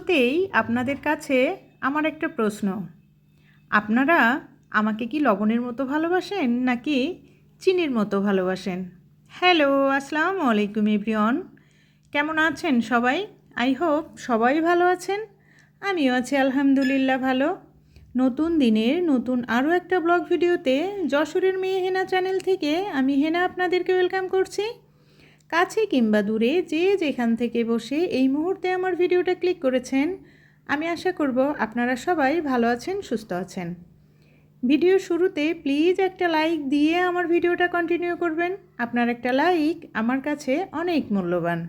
শুরুতেই আপনাদের কাছে আমার একটা প্রশ্ন। আপনারা আমাকে কি লবণের মতো ভালোবাসেন নাকি চিনির মতো ভালোবাসেন? হ্যালো, আসসালামু আলাইকুম এভরিওয়ান। কেমন আছেন সবাই? আই হোপ সবাই ভালো আছেন। আমিও আছি আলহামদুলিল্লাহ ভালো। নতুন দিনের নতুন আরও একটা ব্লগ ভিডিওতে যশোরের মেয়ে হেনা চ্যানেল থেকে আমি হেনা আপনাদেরকে ওয়েলকাম করছি। কাছে কিংবা দূরে যে যেখান থেকে বসে এই মুহূর্তে আমার ভিডিওটা ক্লিক করেছেন, আমি আশা করব আপনারা সবাই ভালো আছেন, সুস্থ আছেন। ভিডিও শুরুতে প্লিজ একটা লাইক দিয়ে আমার ভিডিওটা কন্টিনিউ করবেন। আপনার একটা লাইক আমার কাছে অনেক মূল্যবান।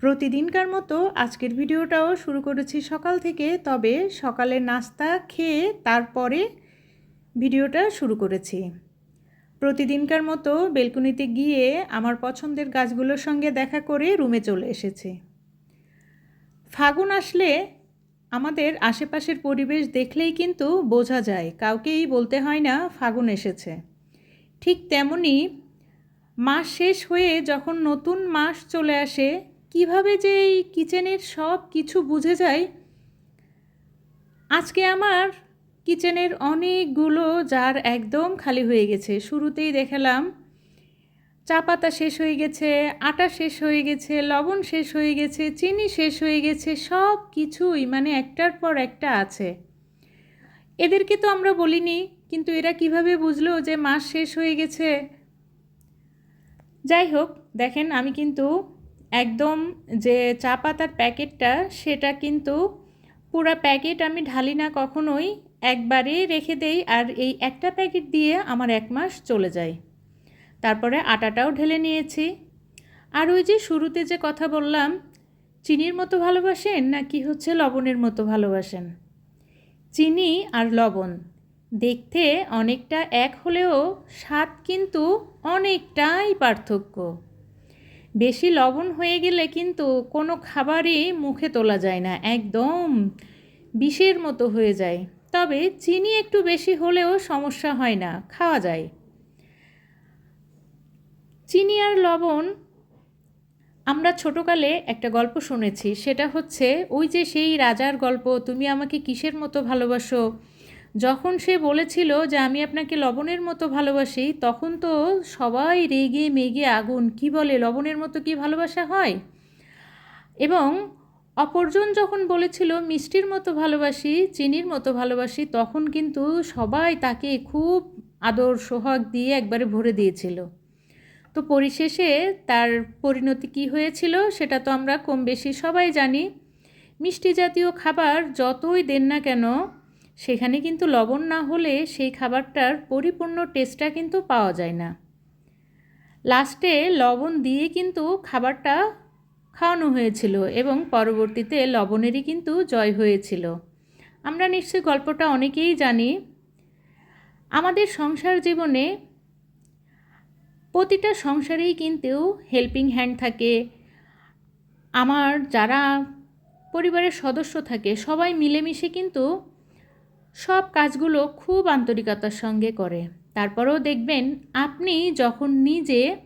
প্রতিদিনকার মতো আজকের ভিডিওটাও শুরু করেছি সকাল থেকে, তবে সকালে নাস্তা খেয়ে তারপরে ভিডিওটা শুরু করেছি। প্রতিদিনকার মতো বেলকুনিতে গিয়ে আমার পছন্দের গাছগুলোর সঙ্গে দেখা করে রুমে চলে এসেছি। ফাগুন আসলে আমাদের আশেপাশের পরিবেশ দেখলেই কিন্তু বোঝা যায়, কাউকেই বলতে হয় না ফাগুন এসেছে। ঠিক তেমনি মাস শেষ হয়ে যখন নতুন মাস চলে আসে, কীভাবে যে এই কিচেনের সব কিছু বুঝে যায়, আজকে আমার কিচেনের অনেকগুলো জার একদম খালি হয়ে গেছে। শুরুতেই দেখালাম, চা পাতা শেষ হয়ে গেছে, আটা শেষ হয়ে গেছে, লবণ শেষ হয়ে গেছে, চিনি শেষ হয়ে গেছে, সব কিছুই মানে একটার পর একটা আছে। এদেরকে তো আমরা বলিনি, কিন্তু এরা কীভাবে বুঝলো যে মাস শেষ হয়ে গেছে? যাই হোক, দেখেন আমি কিন্তু একদম যে চা পাতার প্যাকেটটা, সেটা কিন্তু পুরো প্যাকেট আমি ঢালি না কখনোই, একবারে রেখে দেই আর এই একটা প্যাকেট দিয়ে আমার এক মাস চলে যায়। তারপরে আটাটাও ঢেলে নিয়েছি। আর ওই যে শুরুতে যে কথা বললাম, চিনির মতো ভালোবাসেন না কি হচ্ছে লবণের মতো ভালোবাসেন? চিনি আর লবণ দেখতে অনেকটা এক হলেও স্বাদ কিন্তু অনেকটাই পার্থক্য। বেশি লবণ হয়ে গেলে কিন্তু কোনো খাবারই মুখে তোলা যায় না, একদম বিষের মতো হয়ে যায়। তবে চিনি একটু বেশি হলেও সমস্যা হয় না, খাওয়া যায়। চিনি আর লবণ, আমরা ছোটোকালে একটা গল্প শুনেছি, সেটা হচ্ছে ওই যে সেই রাজার গল্প, তুমি আমাকে কিসের মতো ভালোবাসো? যখন সে বলেছিল যে আমি আপনাকে লবণের মতো ভালোবাসি, তখন তো সবাই রেগে মেগে আগুন, কি বলে, লবণের মতো কি ভালোবাসা হয়? এবং অপরজন যখন বলেছিল মিষ্টির মতো ভালোবাসি, চিনির মতো ভালোবাসি, তখন কিন্তু সবাই তাকে খুব আদর, সোহাগ দিয়ে একবারে ভরে দিয়েছিল। তো পরিশেষে তার পরিণতি কী হয়েছিল সেটা তো আমরা কম বেশি সবাই জানি। মিষ্টি জাতীয় খাবার যতই দেন না কেন সেখানে কিন্তু লবণ না হলে সেই খাবারটার পরিপূর্ণ টেস্টটা কিন্তু পাওয়া যায় না। লাস্টে লবণ দিয়ে কিন্তু খাবারটা খাওয়ানো হয়েছিল এবং পরবর্তীতে লবণেরই কিন্তু জয় হয়েছিল। আমরা নিশ্চয়ই গল্পটা অনেকেই জানি। আমাদের সংসার জীবনে প্রতিটা সংসারেই কিন্তু হেল্পিং হ্যান্ড থাকে। আমার যারা পরিবারের সদস্য থাকে, সবাই মিলেমিশে কিন্তু সব কাজগুলো খুব আন্তরিকতার সঙ্গে করে। তারপরেও দেখবেন আপনি যখন নিজে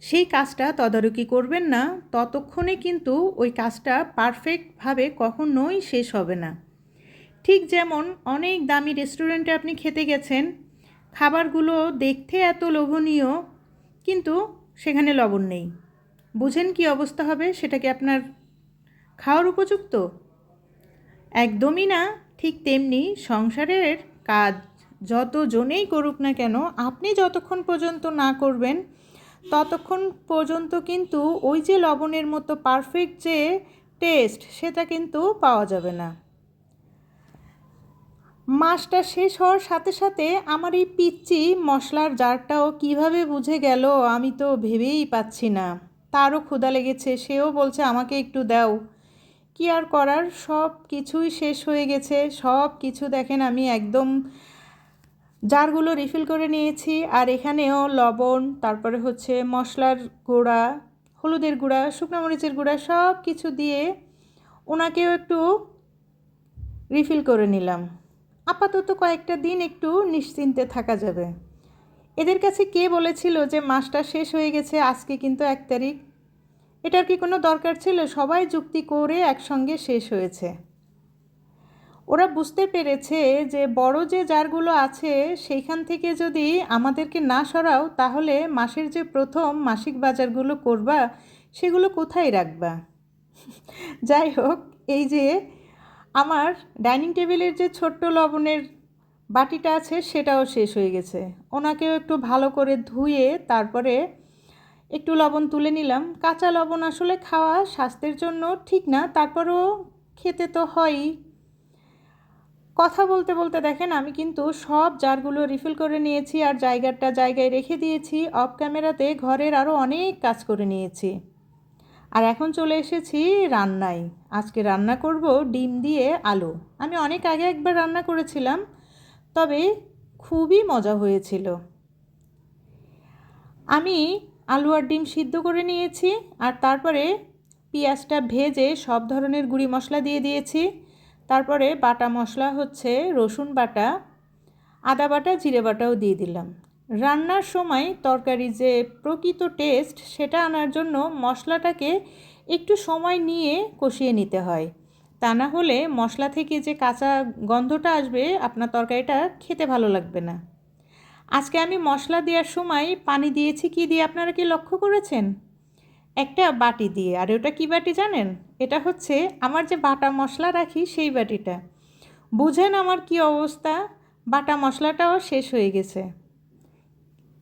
সেই কাজটা তদারকি করবেন না, ততক্ষণে কিন্তু ওই কাজটা পারফেক্টভাবে কখনোই শেষ হবে না। ঠিক যেমন অনেক দামি রেস্টুরেন্টে আপনি খেতে গেছেন, খাবারগুলো দেখতে এত লোভনীয়, কিন্তু সেখানে লবণ নেই। বুঝেন কি অবস্থা হবে? সেটা কি আপনার খাওয়ার উপযুক্ত? একদমই না। ঠিক তেমনি সংসারের কাজ যতজনেই করুক না কেন, আপনি যতক্ষণ পর্যন্ত না করবেন, ততক্ষণ পর্যন্ত কিন্তু ওই যে লবণের মতো পারফেক্ট যে টেস্ট সেটা কিন্তু পাওয়া যাবে না। মাসটা শেষ হওয়ার সাথে সাথে আমার এই পিচ্চি মশলার জারটাও কীভাবে বুঝে গেল আমি তো ভেবেই পাচ্ছি না। তারও ক্ষুধা লেগেছে, সেও বলছে আমাকে একটু দাও। কি আর করার? সব কিছুই শেষ হয়ে গেছে। সব কিছু দেখেন আমি একদম জারগুলো রিফিল করে নিয়েছি। আর এখানেও লবণ, তারপরে হচ্ছে মশলার গুঁড়া, হলুদের গুঁড়া, শুকনো মরিচের গুঁড়া সব কিছু দিয়ে ওনাকেও একটু রিফিল করে নিলাম। আপাতত কয়েকটা দিন একটু নিশ্চিন্তে থাকা যাবে। এদের কাছে কে বলেছিল যে মাসটা শেষ হয়ে গেছে, আজকে কিন্তু এক তারিখ। এটার কি কোনো দরকার ছিল? সবাই যুক্তি করে একসঙ্গে শেষ হয়েছে। ওরা বুঝতে পেরেছে যে বড় যে জারগুলো আছে, সেইখান থেকে যদি আমাদেরকে না সরাও, তাহলে মাসের যে প্রথম মাসিক বাজারগুলো করবা, সেগুলো কোথায় রাখবা? যাই হোক, এই যে আমার ডাইনিং টেবিলের যে ছোট্ট লবণের বাটিটা আছে, সেটাও শেষ হয়ে গেছে। ওনাকেও একটু ভালো করে ধুয়ে তারপরে একটু লবণ তুলে নিলাম। কাঁচা লবণ আসলে খাওয়া স্বাস্থ্যের জন্য ঠিক না, তারপরেও খেতে তো হয়ই। কথা বলতে বলতে দেখেন, আমি কিন্তু সব জারগুলো রিফিল করে নিয়েছি আর জায়গাটা জায়গায় রেখে দিয়েছি। অফ ক্যামেরাতে ঘরের আরও অনেক কাজ করে নিয়েছি। আর এখন চলে এসেছি রান্নায়। আজকে রান্না করব ডিম দিয়ে আলু। আমি অনেক আগে একবার রান্না করেছিলাম, তবে খুবই মজা হয়েছিল। আমি আলু আর ডিম সিদ্ধ করে নিয়েছি আর তারপরে পেঁয়াজটা ভেজে সব ধরনের গুঁড়ি মশলা দিয়ে দিয়েছি। তারপরে বাটা মশলা হচ্ছে রসুন বাটা, আদা বাটা, জিরে বাটাও দিয়ে দিলাম। রান্নার সময় তরকারি যে প্রকৃত টেস্ট সেটা আনার জন্য মশলাটাকে একটু সময় নিয়ে কষিয়ে নিতে হয়। তা না হলে মশলা থেকে যে কাঁচা গন্ধটা আসবে, আপনার তরকারিটা খেতে ভালো লাগবে না। আজকে আমি মশলা দেওয়ার সময় পানি দিয়েছি, কি দিয়ে আপনারা কি লক্ষ্য করেছেন? একটা বাটি দিয়ে, আর ওটা কী বাটি জানেন? এটা হচ্ছে আমার যে বাটা মশলা রাখি সেই বাটিটা। বুঝেন আমার কি অবস্থা? বাটা মশলাটাও শেষ হয়ে গেছে।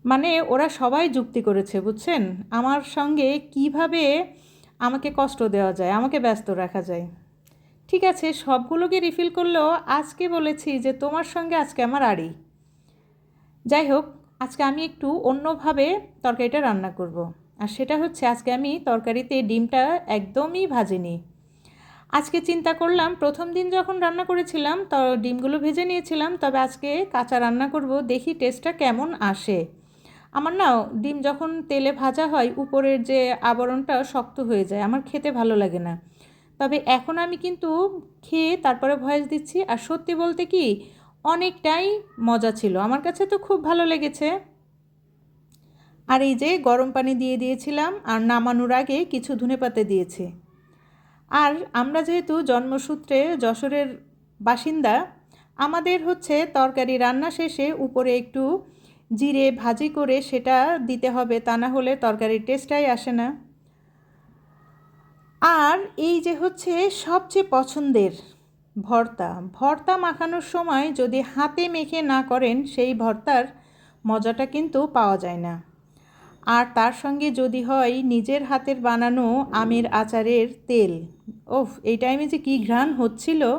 মানে ওরা সবাই যুক্তি করেছে, বুঝছেন? আমার সঙ্গে কীভাবে আমাকে কষ্ট দেওয়া যায়, আমাকে ব্যস্ত রাখা যায়। ঠিক আছে, সবগুলোকে রিফিল করলেও আজকে বলেছি যে তোমার সঙ্গে আজকে আমার আড়ি। যাই হোক আজকে আমি একটু অন্যভাবে তরকারিটা রান্না করব। আর সেটা হচ্ছে আজকে আমি তরকারিতে ডিমটা একদমই ভাজিনি। আজকে চিন্তা করলাম, প্রথম দিন যখন রান্না করেছিলাম, তো ডিমগুলো ভেজে নিয়েছিলাম, তবে আজকে কাঁচা রান্না করব, দেখি টেস্টটা কেমন আসে। আমার না ডিম যখন তেলে ভাজা হয়, উপরের যে আবরণটা শক্ত হয়ে যায়, আমার খেতে ভালো লাগে না। তবে এখন আমি কিন্তু খেয়ে তারপরে ভয়েস দিচ্ছি, আর সত্যি বলতে কি অনেকটাই মজা ছিল। আমার কাছে তো খুব ভালো লেগেছে। আর এই যে গরম পানি দিয়ে দিয়েছিলাম আর নামানোর আগে কিছু ধনে পাতে দিয়েছি। আর আমরা যেহেতু জন্মসূত্রে যশোরের বাসিন্দা, আমাদের হচ্ছে তরকারি রান্না শেষে উপরে একটু জিরে ভাজি করে সেটা দিতে হবে, তা না হলে তরকারির টেস্টটাই আসে না। আর এই যে হচ্ছে সবচেয়ে পছন্দের ভর্তা। ভর্তা মাখানোর সময় যদি হাতে মেখে না করেন, সেই ভর্তার মজাটা কিন্তু পাওয়া যায় না। আর তার সঙ্গে যদি হয় নিজের হাতের বানানো আমের আচারের তেল। ওফ, এই টাইমে যে কী ঘ্রাণ হচ্ছিল।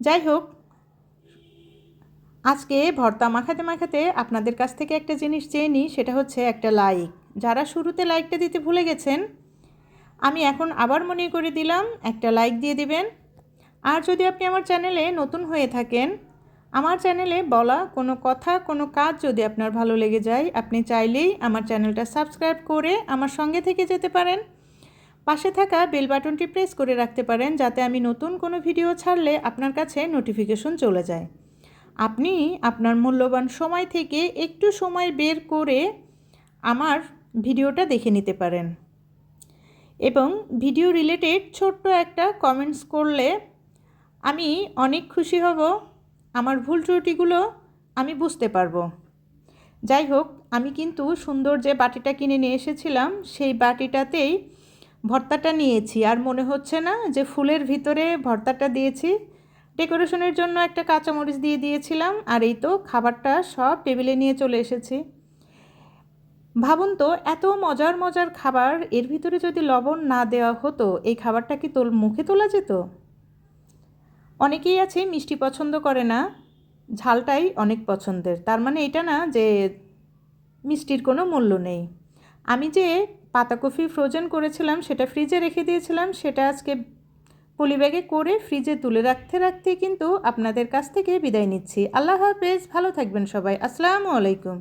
যাই হোক, আজকে ভর্তা মাখাতে মাখাতে আপনাদের কাছ থেকে একটা জিনিস চেয়ে নিই, সেটা হচ্ছে একটা লাইক যারা শুরুতে লাইকটা দিতে ভুলে গেছেন, আমি এখন আবার মনে করে দিলাম, একটা লাইক দিয়ে দিবেন। আর যদি আপনি আমার চ্যানেলে নতুন হয়ে থাকেন, আমার চ্যানেলে বলা কোনো কথা, কোনো কাজ যদি আপনার ভালো লেগে যায়, আপনি চাইলেই আমার চ্যানেলটা সাবস্ক্রাইব করে আমার সঙ্গে থেকে যেতে পারেন। পাশে থাকা বেল বাটনটি প্রেস করে রাখতে পারেন যাতে আমি নতুন কোনো ভিডিও ছাড়লে আপনার কাছে নোটিফিকেশন চলে যায়। আপনি আপনার মূল্যবান সময় থেকে একটু সময় বের করে আমার ভিডিওটা দেখে নিতে পারেন। এবং ভিডিও রিলেটেড ছোট্ট একটা কমেন্টস করলে আমি অনেক খুশি হব, আমার ভুল ত্রুটিগুলো আমি বুঝতে পারব। যাই হোক, আমি কিন্তু সুন্দর যে বাটিটা কিনে নিয়ে এসেছিলাম, সেই বাটিটাতেই ভর্তাটা নিয়েছি। আর মনে হচ্ছে না যে ফুলের ভিতরে ভর্তাটা দিয়েছি। ডেকোরেশনের জন্য একটা কাঁচামরিচ দিয়ে দিয়েছিলাম, আর এই তো খাবারটা সব টেবিলে নিয়ে চলে এসেছি। ভাবুন তো, এত মজার মজার খাবার, এর ভিতরে যদি লবণ না দেওয়া হতো, এই খাবারটা কি তোল, মুখে তোলা যেত? অনেকেই আছে মিষ্টি পছন্দ করে না, ঝালটাই অনেক পছন্দের। তার মানে এটা না যে মিষ্টির কোনো মূল্য নেই। আমি যে পাতাকপি ফ্রোজেন করেছিলাম, সেটা ফ্রিজে রেখে দিয়েছিলাম, সেটা আজকে পলিব্যাগে করে ফ্রিজে তুলে রাখতে রাখতে কিন্তু আপনাদের কাছ থেকে বিদায় নিচ্ছি। আল্লাহ হাফেজ, ভালো থাকবেন সবাই। আসসালামু আলাইকুম।